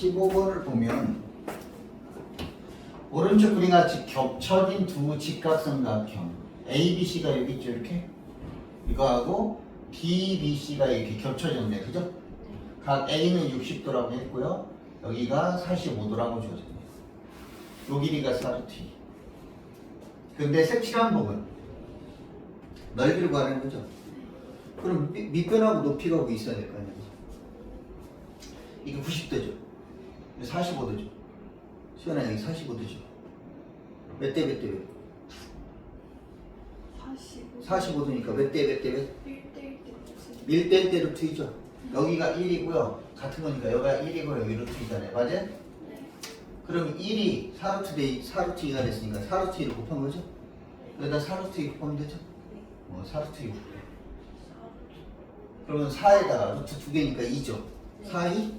15번을 보면 오른쪽 그림 같이 겹쳐진 두 직각삼각형. A, B, C가 여기 있죠 이렇게? 이거하고 B, B, C가 이렇게 겹쳐졌네 그죠? 각 A는 60도라고 했고요. 여기가 45도라고 주어졌네요 요 길이가 4루트 근데 색칠한 부분. 넓이를 구하는 거죠. 그럼 밑- 밑변하고 높이가 뭐 있어야 될 거 아니야 이게 90도죠 45도죠 시원아 여기 45도죠 몇 대 몇 대 몇? 45. 45도니까 몇 대 몇 대 몇? 1대1 1대 1대 루트이죠 여기가 1이고요 같은 거니까 여기가 1이고 여기 루트이잖아요 맞아요? 네. 그럼 1이 4루트 대 4루트 2가 됐으니까 4루트 2를 곱한 거죠? 여기다 4루트 2 곱하면 되죠? 어, 4루트 2 곱해 그러면 4에다가 루트 2개니까 2죠 4, 2,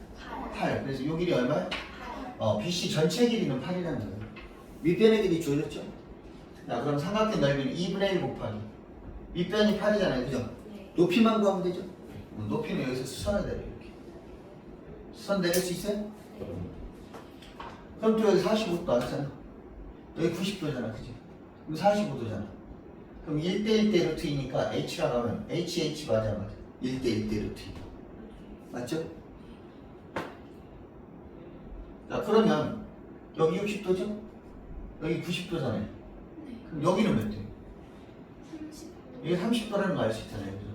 8 그래서 요 길이 얼마야? 어, BC 전체 길이는 8이라는 거예요 밑변의 길이 주어졌죠? 자 그럼 삼각형 넓이는 2분의 1 곱하기 밑변이 8이잖아요 그죠? 높이만 구하면 되죠? 어, 높이는 여기서 수선을 내려 이렇게 수선 내릴 수 있어요? 그럼 또 여기 45도 왔잖아 여기 90도잖아 그지? 그럼 45도잖아 그럼 1대1대 루트이니까 H라 가면 HH 맞아 맞아 1대1대 루트 맞죠? 자 그러면 여기 60도죠? 여기 90도잖아요 그럼 여기는 몇 대? 30. 이게 30도라는 거 알 수 있잖아요. 그죠?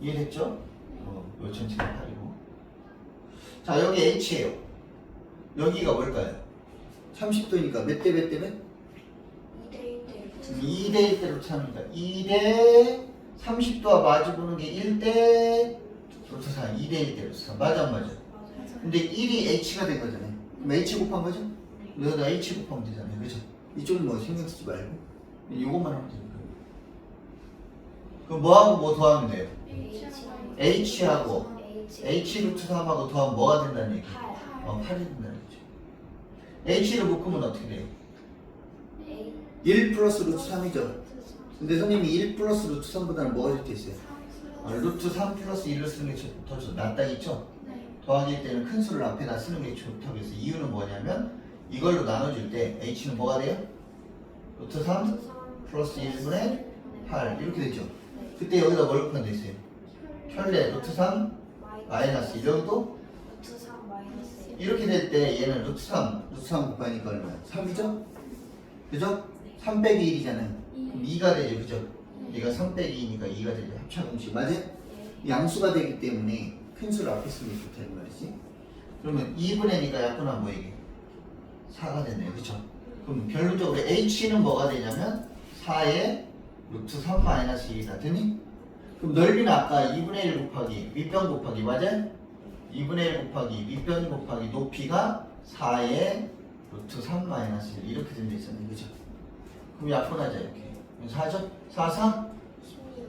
이해됐죠? 어, 요 전체가 8이고. 자, 여기 H예요. 여기가 뭘까요? 30도니까 몇 대 몇 대 몇? 2대1 2대 1대로 차니까 2대 30도와 마주보는 게 1대 루트 4, 2대 1대 루트 4. 맞아, 안 맞아? 근데 1이 H가 된 거잖아요. 그럼 H 곱한 거죠? 여기다 H 곱하면 되잖아요. 그죠? 이쪽은 뭐 신경 쓰지 말고. 이것만 하면 되니까. 그럼 뭐하고 뭐 더하면 돼요? H하고 H 루트 3하고 더하면 뭐가 된다는 얘기? 어, 8이 된다는 얘기죠. H를 묶으면 어떻게 돼요? 1 플러스 루트 3이죠. 근데 선생님이 1 플러스 루트 3보다는 뭐가 적혀 있어요? 어, 루트 3 플러스 1을 쓰는 게 더 낫다 있죠? 더하기 때는 큰 수를 앞에다 쓰는 게 좋다고 해서 이유는 뭐냐면 이걸로 나눠줄 때 H는 뭐가 돼요? 루트 3 플러스 1분의 8 이렇게 되죠. 그때 여기다 뭘 곱하면 돼 있어요? 켤레 루트 3 마이너스 이 정도? 이렇게 될 때 얘는 루트 3 루트 3 곱하니까 얼마야? 3이죠? 그죠? 3 빼기 1이잖아요. 그럼 2가 되죠, 그죠? 얘가 3 빼기 2니까 2가 되죠. 합차 공식 맞아요? 양수가 되기 때문에 큰 수를 앞에 게 좋다는 말이지. 그러면 2분의 2가 약분하면 뭐 이게? 4가 됐네요, 그죠? 그럼 결론적으로 h는 뭐가 되냐면 4의 루트 3 마이너스 2가 되니? 그럼 넓이는 아까 2분의 1 곱하기 윗변 곱하기 맞아요? 2분의 1 곱하기 윗변 곱하기 높이가 4의 루트 3 마이너스 1 이렇게 된데 있었네 그죠? 그럼 약분하자 이렇게 4죠? 4, 4?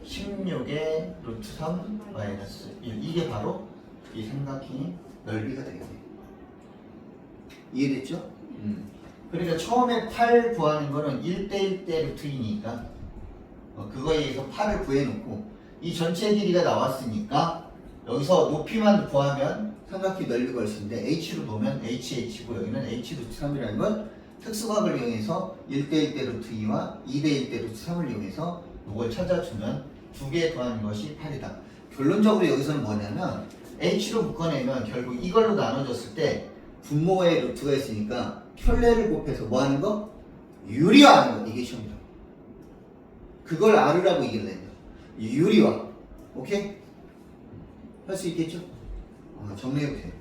16의 루트 3 마이너스 1 이게 바로 이 삼각형의 넓이가 되겠네 이해됐죠? 음. 그러니까 처음에 8 구하는 거는 1대1 대 루트이니까 어, 그거에 의해서 8을 구해놓고 이 전체 길이가 나왔으니까 여기서 높이만 구하면 삼각형 넓이가 얼씬데 h로 놓으면 hh고 여기는 h 루트 3이라는 건 특수각을 이용해서 1대1 대 루트 2와 2대1 대 루트 3을 이용해서 이걸 찾아주면 두 개 더하는 것이 8이다. 결론적으로 여기서는 뭐냐면 h로 묶어내면 결국 이걸로 나눠졌을 때 분모에 루트가 있으니까 켤레를 곱해서 뭐 하는 거? 유리화하는 거 이게 시험이다. 그걸 알으라고 얘기를 낸다. 유리화. 오케이? 할 수 있겠죠? 아, 정리해보세요.